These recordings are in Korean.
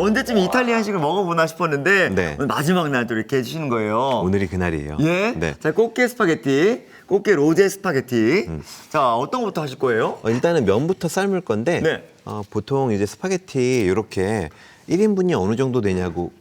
언제쯤 이탈리안식을 먹어보나 싶었는데 네. 오늘 마지막 날 또 이렇게 해주시는 거예요. 오늘이 그날이에요. 예. 네. 자, 꽃게 스파게티, 꽃게 로제 스파게티. 음. 자, 어떤 것부터 하실 거예요? 어, 일단은 면부터 삶을 건데 네. 어, 보통 이제 스파게티 이렇게 1인분이 어느 정도 되냐고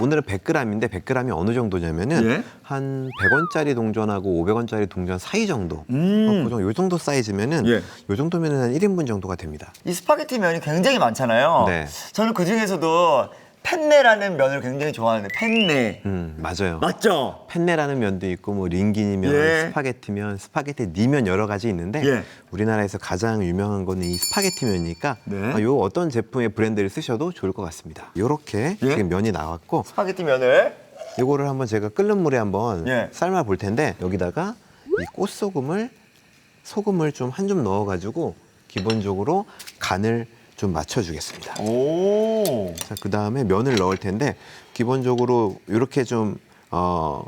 오늘은 100g인데 100g이 어느 정도냐면은 예. 한 100원짜리 동전하고 500원짜리 동전 사이 정도. 음. 어, 그 정도, 요 정도 사이즈면은 예. 요 정도면은 한 1인분 정도가 됩니다. 이 스파게티 면이 굉장히 많잖아요. 네. 저는 그 중에서도 펜네라는 면을 굉장히 좋아하는데 펜네. 음, 맞아요. 맞죠? 펜네라는 면도 있고 뭐 링기니면, 예. 스파게티면, 스파게티 니면 여러 가지 있는데 예. 우리나라에서 가장 유명한 거는 이 스파게티 면이니까 네. 어, 요 어떤 제품의 브랜드를 쓰셔도 좋을 것 같습니다. 요렇게 예. 지금 면이 나왔고 스파게티 면을 요거를 한번 제가 끓는 물에 한번 예. 삶아 볼 텐데 여기다가 이 꽃소금을 소금을 좀한줌 넣어 가지고 기본적으로 간을 좀 맞춰 주겠습니다. 오. 자, 그 다음에 면을 넣을 텐데 기본적으로 이렇게 좀 어,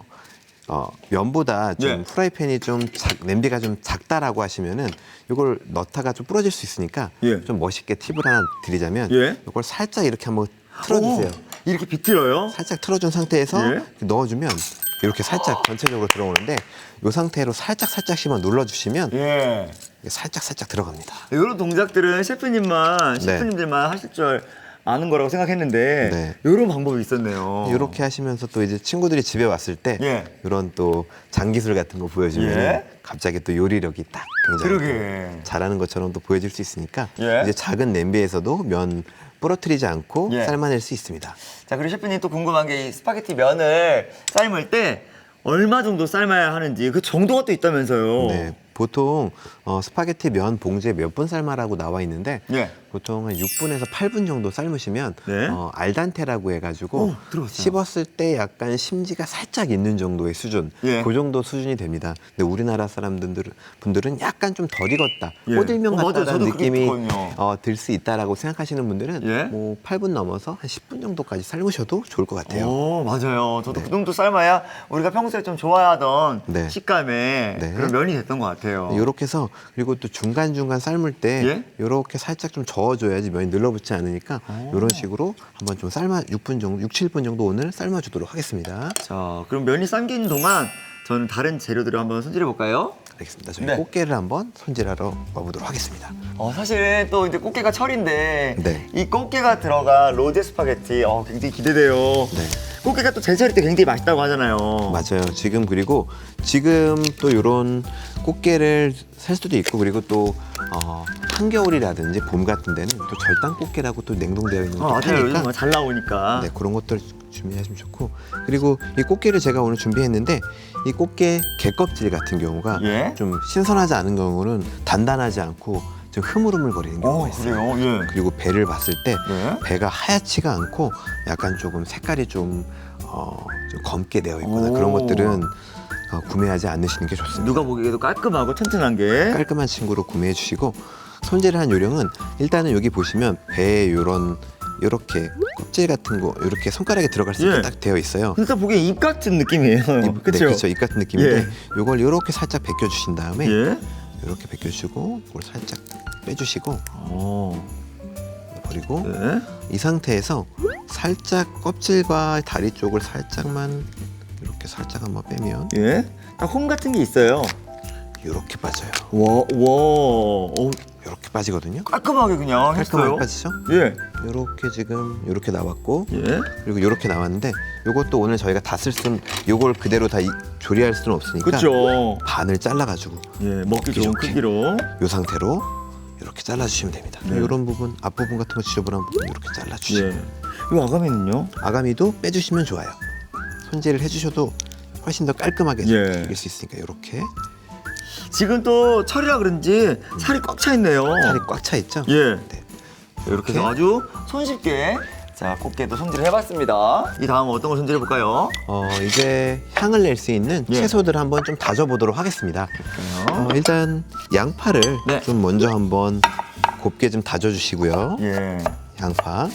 어, 면보다 좀 예. 프라이팬이 좀 작, 냄비가 좀 작다라고 하시면은 이걸 넣다가 좀 부러질 수 있으니까 예. 좀 멋있게 팁을 하나 드리자면 예. 이걸 살짝 이렇게 한번 틀어주세요. 오, 이렇게 비틀어요? 살짝 틀어준 상태에서 예. 넣어주면 이렇게 살짝 전체적으로 들어오는데 이 상태로 살짝 살짝씩만 눌러주시면 예. 살짝 살짝 들어갑니다. 이런 동작들은 셰프님만, 네. 셰프님들만 하실 줄 아는 거라고 생각했는데 네. 이런 방법이 있었네요. 이렇게 하시면서 또 이제 친구들이 집에 왔을 때 어. 예. 이런 또 장기술 같은 거 보여주면 예. 갑자기 또 요리력이 딱 굉장히 그러게. 또 잘하는 것처럼 또 보여질 수 있으니까 예. 이제 작은 냄비에서도 면 부러뜨리지 않고 예. 삶아낼 수 있습니다. 자, 그리고 셰프님 또 궁금한 게 이 스파게티 면을 삶을 때 얼마 정도 삶아야 하는지 그 정도가 또 있다면서요. 네, 보통 어, 스파게티 면 봉지에 몇 분 삶아라고 나와 있는데 예. 보통 한 6분에서 8분 정도 삶으시면 네. 어, 알단테라고 해가지고 어, 들어봤어요. 씹었을 때 약간 심지가 살짝 있는 정도의 수준, 예. 그 정도 수준이 됩니다. 근데 우리나라 사람들은 분들은 약간 좀 덜 익었다, 예. 꼬들면 어, 맞아요. 같다는 그렇게 느낌이 듣거든요. 어, 들 수 있다라고 생각하시는 분들은 예. 뭐 8분 넘어서 한 10분 정도까지 삶으셔도 좋을 것 같아요. 오, 맞아요. 저도 그 정도 삶아야 우리가 평소에 좀 좋아하던 네. 식감의 네. 그런 면이 됐던 것 같아요. 이렇게 해서 그리고 또 중간 중간 삶을 때 예? 이렇게 살짝 좀 저어줘야지 면이 늘러붙지 않으니까 이런 식으로 한번 좀 삶아 6분 정도, 6, 7분 정도 오늘 삶아주도록 하겠습니다. 자, 그럼 면이 삶기는 동안 저는 다른 재료들을 한번 손질해 볼까요? 알겠습니다. 저희 네. 꽃게를 한번 손질하러 와보도록 하겠습니다. 어, 사실 또 이제 꽃게가 철인데 네. 이 꽃게가 들어간 로제 스파게티 어, 굉장히 기대돼요. 네. 꽃게가 또 제철일 때 굉장히 맛있다고 하잖아요. 맞아요. 지금 그리고 지금 또 이런 꽃게를 살 수도 있고 그리고 또 어, 한겨울이라든지 봄 같은 데는 또 절단 꽃게라고 또 냉동되어 있는 어, 것도 맞아요. 파니까 요즘 잘 나오니까. 네, 그런 것들 준비하시면 좋고 그리고 이 꽃게를 제가 오늘 준비했는데 이 꽃게 개껍질 같은 경우가 예. 좀 신선하지 않은 경우는 단단하지 않고 좀 흐물흐물거리는 경우가 어, 있어요. 그래요. 예. 그리고 배를 봤을 때 네. 배가 하얗지가 않고 약간 조금 색깔이 좀, 어, 좀 검게 되어 있거나 오. 그런 것들은 어, 구매하지 않으시는 게 좋습니다. 누가 보기에도 깔끔하고 튼튼한 게. 깔끔한 친구로 구매해 주시고 손질을 한 요령은 일단은 여기 보시면 배에 요런 요렇게 껍질 같은 거 이렇게 손가락에 들어갈 수 있게 예. 딱 되어 있어요. 진짜 보기에 입 같은 느낌이에요. 입, 네, 그렇죠? 그렇죠. 입 같은 느낌인데 예. 요걸 요렇게 살짝 벗겨 주신 다음에 예. 요렇게 벗겨 주시고 이걸 살짝 빼 주시고 어. 그리고 네. 이 상태에서 살짝 껍질과 다리 쪽을 살짝만 이렇게 살짝 한번 빼면 예. 딱홈 같은 게 있어요. 이렇게 빠져요. 와, 와. 어, 이렇게 빠지거든요. 깔끔하게 그냥 깔끔하게 했어요. 빠지죠? 예. 이렇게 지금 이렇게 나왔고 예. 그리고 이렇게 나왔는데 요것도 오늘 저희가 다쓸 수는 요걸 그대로 다 이- 조리할 수는 없으니까 그렇죠. 반을 잘라가지고 예, 먹기 좋은. 크기로. 요 상태로 이렇게 잘라주시면 됩니다. 네. 이런 부분 앞부분 같은 거 지저분한 부분 이렇게 잘라주시고 예. 이 아가미는요? 아가미도 빼주시면 좋아요. 손질을 해주셔도 훨씬 더 깔끔하게 예. 이길 수 있으니까 이렇게 지금 또 철이라 그런지 살이 꽉 차 있네요. 살이 꽉 차 있죠. 예. 네. 이렇게 해서 아주 손쉽게 자 꽃게도 손질을 해봤습니다. 이 다음 어떤 걸 손질해 볼까요? 어 이제 향을 낼 수 있는 예. 채소들을 한번 좀 다져보도록 하겠습니다. 어, 일단 양파를 네. 좀 먼저 한번 곱게 좀 다져주시고요. 예. 양파.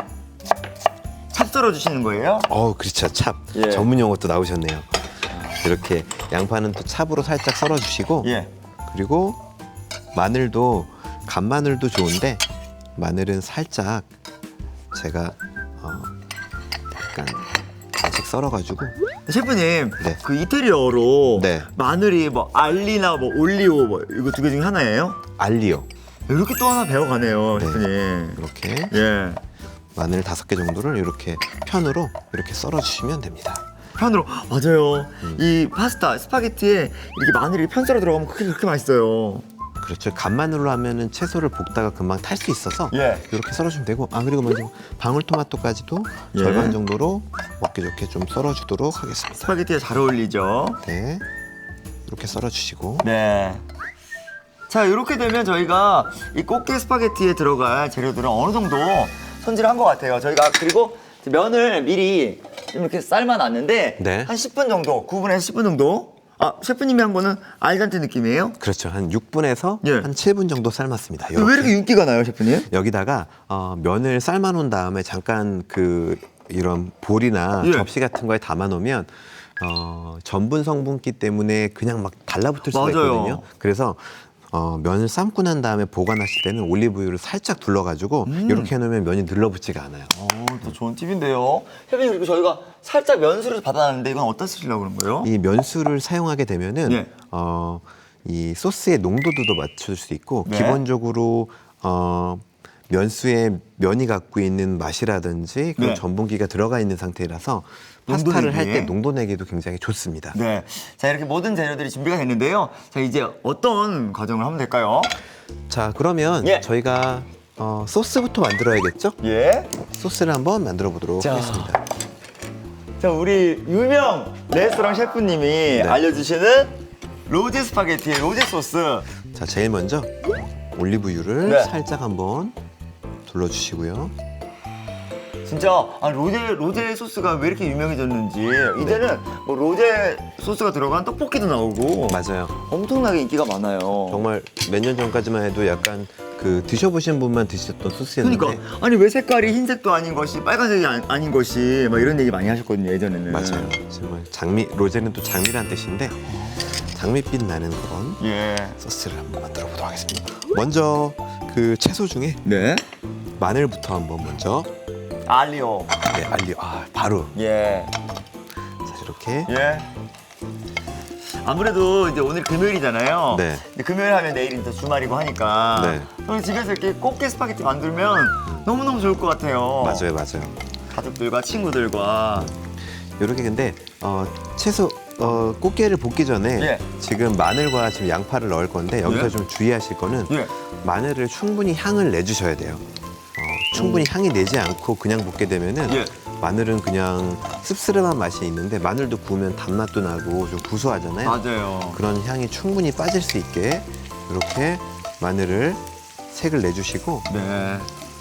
찹 썰어 주시는 거예요? 어, 그렇죠. 찹. 예. 전문 용어 또 나오셨네요. 이렇게 양파는 또 찹으로 살짝 썰어 주시고 예. 그리고 마늘도 간마늘도 좋은데 마늘은 살짝 제가 어, 약간 아직 썰어가지고 셰프님, 네. 그 이태리어로 네. 마늘이 뭐 알리나 뭐 올리오 뭐 이거 두 개 중에 하나예요? 알리오 이렇게 또 하나 배워가네요, 네. 셰프님. 이렇게 예. 마늘 다섯 개 정도를 이렇게 편으로 이렇게 썰어 주시면 됩니다. 편으로 맞아요. 음. 이 파스타 스파게티에 이렇게 마늘이 편서로 들어가면 그게 그렇게 맛있어요. 그렇죠. 간마늘로 하면은 채소를 볶다가 금방 탈 수 있어서 예. 이렇게 썰어주면 되고 아 그리고 먼저 방울토마토까지도 예. 절반 정도로 먹기 좋게 좀 썰어주도록 하겠습니다. 스파게티에 잘 어울리죠. 네, 이렇게 썰어주시고 네. 자 이렇게 되면 저희가 이 꽃게 스파게티에 들어갈 재료들은 어느 정도 손질을 한것 같아요. 저희가 그리고 면을 미리 좀 이렇게 삶아놨는데 네. 한 10분 정도, 9분에서 10분 정도. 아 셰프님이 한 거는 알단테 느낌이에요? 그렇죠. 한 6분에서 예. 한 7분 정도 삶았습니다. 왜 이렇게 윤기가 나요, 셰프님? 여기다가 어, 면을 삶아 놓은 다음에 잠깐 그 이런 볼이나 예. 접시 같은 거에 담아 놓으면 어, 전분 성분기 때문에 그냥 막 달라붙을 수가 맞아요. 있거든요. 그래서 어, 면을 삶고 난 다음에 보관하실 때는 올리브유를 살짝 둘러가지고 음. 이렇게 해놓으면 면이 늘러붙지가 않아요. 어, 또 좋은 팁인데요. 셰프님 그리고 저희가 살짝 면수를 받아놨는데 이건 어디다 쓰시려고 그런 거예요? 이 면수를 사용하게 되면은 예. 어, 이 소스의 농도도 맞출 수 있고 네. 기본적으로 어, 면수에 면이 갖고 있는 맛이라든지 그런 네. 전분기가 들어가 있는 상태라서 파스타를 할? 때 농도 내기도 굉장히 좋습니다. 네. 자 이렇게 모든 재료들이 준비가 됐는데요. 자 이제 어떤 과정을 하면 될까요? 자 그러면 예. 저희가 어, 소스부터 만들어야겠죠? 예. 소스를 한번 만들어 보도록 자. 하겠습니다. 자 우리 유명 레스토랑 셰프님이 알려주시는 로제 스파게티의 로제 소스. 자 제일 먼저 올리브유를 네. 살짝 한번 둘러주시고요. 진짜 아, 로제 로제 소스가 왜 이렇게 유명해졌는지 이제는 뭐 로제 소스가 들어간 떡볶이도 나오고 맞아요. 엄청나게 인기가 많아요. 정말 몇 년 전까지만 해도 약간 그 드셔보신 분만 드셨던 소스였는데 그러니까 아니 왜 색깔이 흰색도 아닌 것이 빨간색이 아, 아닌 것이 막 이런 얘기 많이 하셨거든요 예전에는. 맞아요. 정말 장미 로제는 또 장미란 뜻인데 장미빛 나는 그런 예. 소스를 한번 만들어 보도록 하겠습니다. 먼저 그 채소 중에 네. 마늘부터 한번 먼저 알리오. 네, 알리 아 바로 예. 자 이렇게 예. 아무래도 이제 오늘 금요일이잖아요. 네. 근데 금요일 하면 내일은 또 주말이고 하니까. 네. 저는 집에서 이렇게 꽃게 스파게티 만들면 너무너무 좋을 것 같아요. 맞아요, 맞아요. 가족들과 친구들과. 이렇게 근데 어, 채소 어, 꽃게를 볶기 전에 예. 지금 마늘과 지금 양파를 넣을 건데 여기서 예. 좀 주의하실 거는 예. 마늘을 충분히 향을 내주셔야 돼요. 어, 충분히 향이 내지 않고 그냥 볶게 되면은 예. 마늘은 그냥 씁쓸한 맛이 있는데 마늘도 구우면 단맛도 나고 좀 구수하잖아요. 맞아요. 그런 향이 충분히 빠질 수 있게 이렇게 마늘을 색을 내주시고 네.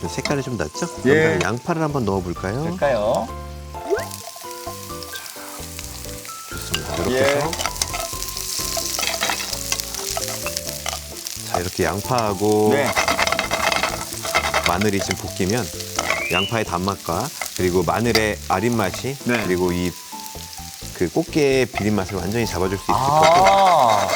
색깔이 좀 났죠? 예. 그럼 양파를 한번 넣어볼까요? 될까요? 좋습니다. 이렇게 예. 해서 자 이렇게 양파하고 네. 마늘이 지금 볶이면 양파의 단맛과 그리고 마늘의 아린 맛이 네. 그리고 이 그 꽃게의 비린 맛을 완전히 잡아줄 수 있을 아.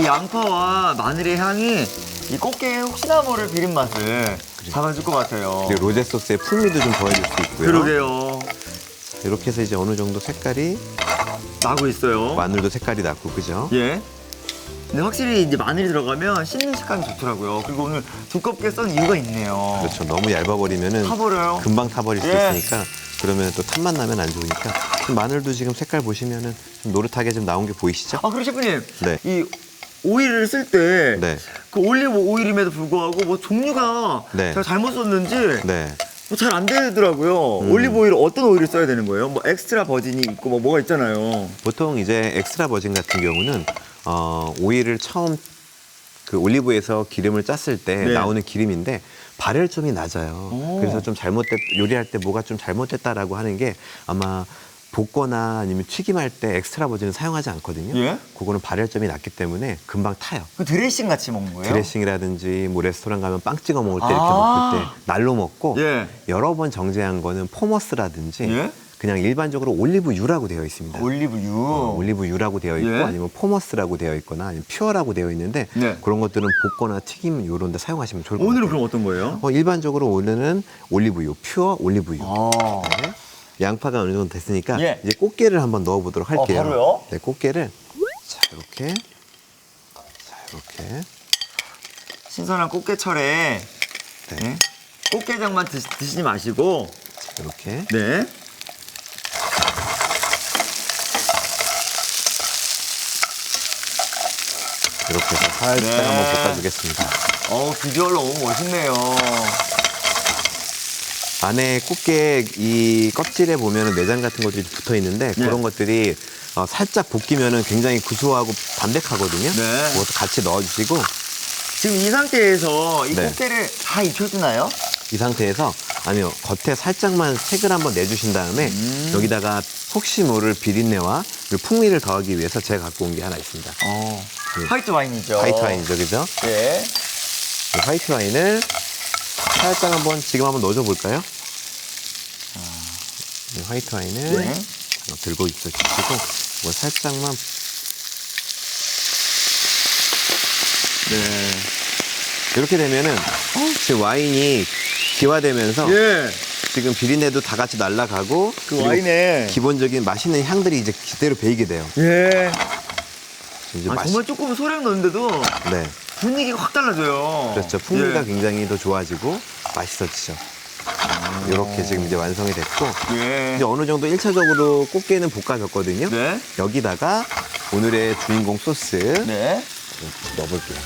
이 양파와 마늘의 향이 이 꽃게의 혹시나 모를 비린 맛을 잡아줄 것 같아요. 그리고 로제 소스의 풍미도 좀 더해줄 수 있고요. 그러게요. 이렇게 해서 이제 어느 정도 색깔이 나고 있어요. 마늘도 색깔이 났고 그죠? 예. 근데 확실히 이제 마늘이 들어가면 씹는 식감이 좋더라고요. 그리고 오늘 두껍게 썬 이유가 있네요. 그렇죠. 너무 얇아버리면은 타버려요. 금방 타버릴 수 예. 있으니까 그러면 또 탄맛 나면 안 좋으니까 지금 마늘도 지금 색깔 보시면은 좀 노릇하게 좀 나온 게 보이시죠? 아, 그리고 셰프님. 네. 이 오일을 쓸때 네. 그 올리브 오일임에도 불구하고 뭐 종류가 네. 제가 잘못 썼는지 네. 뭐 잘 안 되더라고요. 음. 올리브 오일 어떤 오일을 써야 되는 거예요? 뭐 엑스트라 버진이 있고 뭐 뭐가 있잖아요. 보통 이제 엑스트라 버진 같은 경우는 어, 오일을 처음 그 올리브에서 기름을 짰을 때 네. 나오는 기름인데 발열점이 낮아요. 오. 그래서 좀 잘못됐 요리할 때 뭐가 좀 잘못됐다라고 하는 게 아마 볶거나 아니면 튀김할 때 엑스트라 버진을 사용하지 않거든요. 예? 그거는 발열점이 낮기 때문에 금방 타요. 그 드레싱 같이 먹는 거예요? 드레싱이라든지 뭐 레스토랑 가면 빵 찍어 먹을 때 아. 이렇게 먹을 때 날로 먹고 예. 여러 번 정제한 거는 포머스라든지 예? 그냥 일반적으로 올리브유라고 되어 있습니다. 올리브유. 어, 올리브유라고 되어 있고 예. 아니면 포머스라고 되어 있거나 아니면 퓨어라고 되어 있는데 네. 그런 것들은 볶거나 튀김 이런 데 사용하시면 좋을 것 같아요. 오늘은 그럼 어떤 거예요? 어, 일반적으로 오늘은 올리브유, 퓨어 올리브유. 아. 네. 양파가 어느 정도 됐으니까 예. 이제 꽃게를 한번 넣어 보도록 할게요. 어, 바로요? 네, 꽃게를 자 이렇게 자 이렇게 신선한 꽃게철에 네, 네. 꽃게장만 드, 드시 지 마시고 자, 이렇게 네. 이렇게 해서 살짝 네. 한번 볶아주겠습니다. 어 비주얼 너무 멋있네요. 안에 꽃게 이 껍질에 보면 내장 같은 것들이 붙어 있는데 네. 그런 것들이 어, 살짝 볶이면은 굉장히 구수하고 담백하거든요. 네. 그것도 같이 넣어주시고 지금 이 상태에서 이 네. 꽃게를 다 익혀주나요? 이 상태에서 아니요 겉에 살짝만 색을 한번 내주신 다음에 음. 여기다가 혹시 모를 비린내와 풍미를 더하기 위해서 제가 갖고 온 게 하나 있습니다. 어. 네. 화이트 와인이죠. 화이트 와인이죠, 그죠? 예. 이 화이트 와인을 살짝 한번 지금 한번 넣어줘 볼까요? 이 화이트 와인을 네. 어, 들고 있어 주시고 이거 살짝만 네. 이렇게 되면은 지금 와인이 기화되면서 예. 지금 비린내도 다 같이 날아가고 그 그리고 와인에 기본적인 맛있는 향들이 이제 그대로 배이게 돼요. 예. 이제 아, 맛이 정말 조금 소량 넣는데도 네 분위기가 확 달라져요. 그렇죠 풍미가 예. 굉장히 더 좋아지고 맛있어지죠. 이렇게 지금 이제 완성이 됐고 예. 이제 어느 정도 1차적으로 꽃게는 볶아졌거든요. 네. 여기다가 오늘의 주인공 소스 네. 넣어볼게요.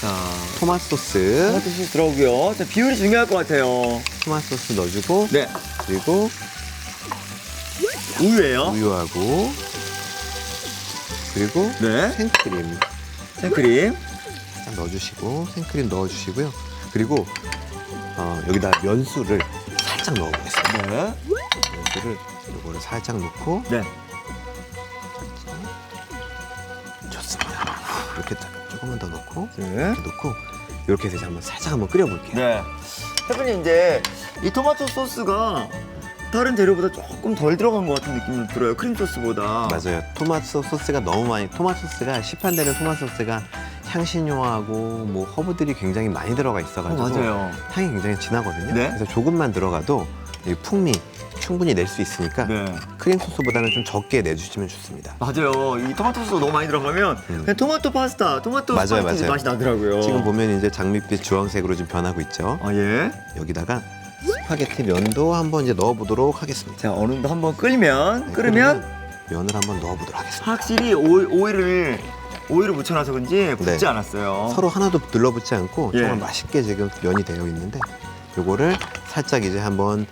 자, 토마토 소스, 토마토 소스 들어오고요. 자, 비율이 중요할 것 같아요. 토마토 소스 넣어주고 네. 그리고 우유예요. 우유하고 그리고 네. 생크림 생크림. 딱 넣어주시고 생크림 넣어주시고요. 그리고 어, 여기다 면수를 살짝 넣어보겠습니다. 네. 면수를 이거를 살짝 넣고 네. 좋습니다. 이렇게 딱 조금만 더 넣고 네. 이렇게 넣고 이렇게 해서 이제 한번 살짝 한번 끓여볼게요. 네. 셰프님 이제 이 토마토 소스가 다른 재료보다 조금 덜 들어간 것 같은 느낌이 들어요. 크림 소스보다. 맞아요. 토마토 소스가 너무 많이 토마토 소스가 시판되는 토마토 소스가 향신료하고 뭐 허브들이 굉장히 많이 들어가 어, 있어가지고 맞아요. 향이 굉장히 진하거든요. 네. 그래서 조금만 들어가도 이 풍미 충분히 낼 수 있으니까 네. 크림 소스보다는 좀 적게 내주시면 좋습니다. 맞아요. 이 토마토 소스가 너무 많이 들어가면 음. 그냥 토마토 파스타, 토마토 맞아요, 맞아요. 맛이 나더라고요. 지금 보면 이제 장밋빛 주황색으로 좀 변하고 있죠. 아 예. 여기다가 스파게티 면도 한번 이제 넣어보도록 하겠습니다. 자 어느 정도 한번 끓이면 네, 끓으면 면을 한번 넣어보도록 하겠습니다. 확실히 오일, 오일을 오일을 묻혀놔서 그런지 붙지 네. 않았어요. 서로 하나도 들러붙지 않고 예. 정말 맛있게 지금 면이 되어 있는데 요거를 살짝 이제 한번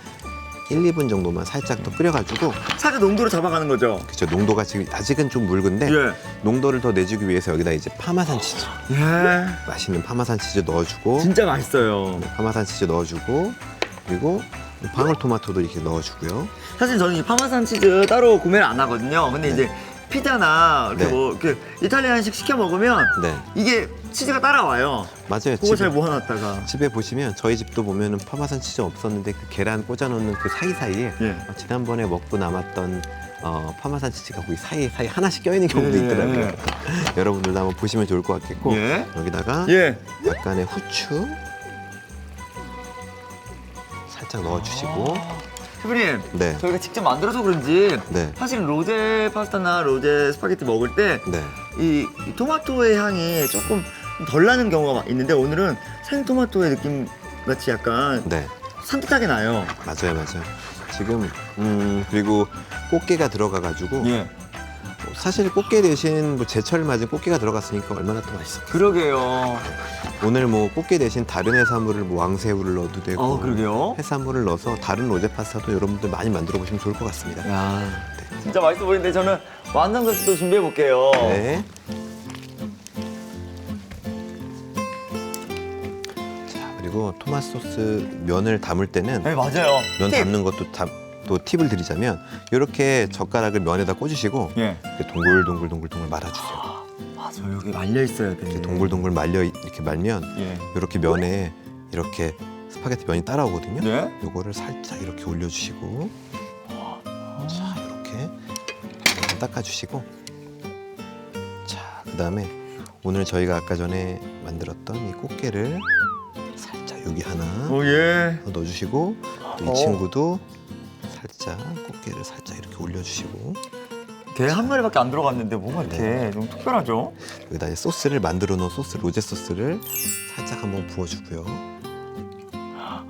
1, 2분 정도만 살짝 더 끓여가지고 살짝 농도로 잡아가는 거죠. 그쵸 농도가 지금 아직은 좀 묽은데 예. 농도를 더 내주기 위해서 여기다 이제 파마산 치즈 예. 맛있는 파마산 치즈 넣어주고 진짜 맛있어요. 네, 파마산 치즈 넣어주고 그리고 방울토마토도 이렇게 넣어주고요. 사실 저는 이 파마산 치즈 따로 구매를 안 하거든요. 근데 네. 이제 피자나 이렇게 네. 뭐 이렇게 이탈리안식 시켜 먹으면 네 이게 치즈가 따라와요. 맞아요. 그거 집에, 잘 모아놨다가. 집에 보시면 저희 집도 보면은 파마산 치즈 없었는데 그 계란 꽂아놓는 그 사이 사이에 예. 어, 지난번에 먹고 남았던 어, 파마산 치즈가 거기 사이 사이 하나씩 껴있는 경우도 예, 있더라고요. 예. 여러분들도 한번 보시면 좋을 것 같겠고 예. 여기다가 예. 약간의 후추 살짝 넣어주시고 셰프님, 네. 저희가 직접 만들어서 그런지 네. 사실 로제 파스타나 로제 스파게티 먹을 때 네. 이, 이 토마토의 향이 조금 덜 나는 경우가 있는데 오늘은 생토마토의 느낌 같이 약간 네. 산뜻하게 나요. 맞아요, 맞아요. 지금 음 그리고 꽃게가 들어가가지고 예. 사실 꽃게 대신 뭐 제철 맞은 꽃게가 들어갔으니까 얼마나 더 맛있어. 그러게요. 오늘 뭐 꽃게 대신 다른 해산물을 뭐 왕새우를 넣어도 되고 어, 그러게요. 해산물을 넣어서 다른 로제 파스타도 여러분들 많이 만들어 보시면 좋을 것 같습니다. 야, 진짜 맛있어 보이는데 저는 완성도시도 준비해 볼게요. 네. 자 그리고 토마토 소스 면을 담을 때는 네, 맞아요. 면 팁. 담는 것도 담, 또 팁을 드리자면 이렇게 젓가락을 면에다 꽂으시고 예. 이렇게 동글동글동글동글 말아주세요. 맞아, 여기 말려 있어야 돼. 이렇게 동글동글 말려 이렇게 말면 예. 이렇게 면에 이렇게 스파게티 면이 따라오거든요. 네. 요거를 살짝 이렇게 올려주시고 자 이렇게 닦아주시고 자 그다음에 오늘 저희가 아까 전에 만들었던 이 꽃게를 살짝 여기 하나 오 예. 넣어주시고 또 이 어. 친구도 살짝 꽃게를 살짝 이렇게 올려주시고 게 한 마리밖에 안 들어갔는데 뭔가 이렇게 좀 특별하죠? 여기다 이제 소스를 만들어 놓은 소스 로제 소스를 살짝 한번 부어주고요.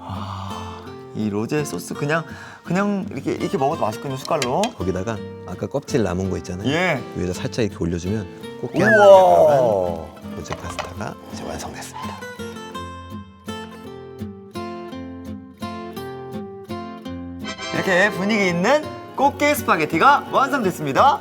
아, 이 로제 소스 그냥 그냥 이렇게 이렇게 먹어도 맛있거든요 숟갈로. 거기다가 아까 껍질 남은 거 있잖아요. 예. 여기다 살짝 이렇게 올려주면 꽃게 한 마리가 들어간 우와. 로제 파스타가 이제 완성됐습니다. 이렇게 분위기 있는 꽃게 스파게티가 완성됐습니다.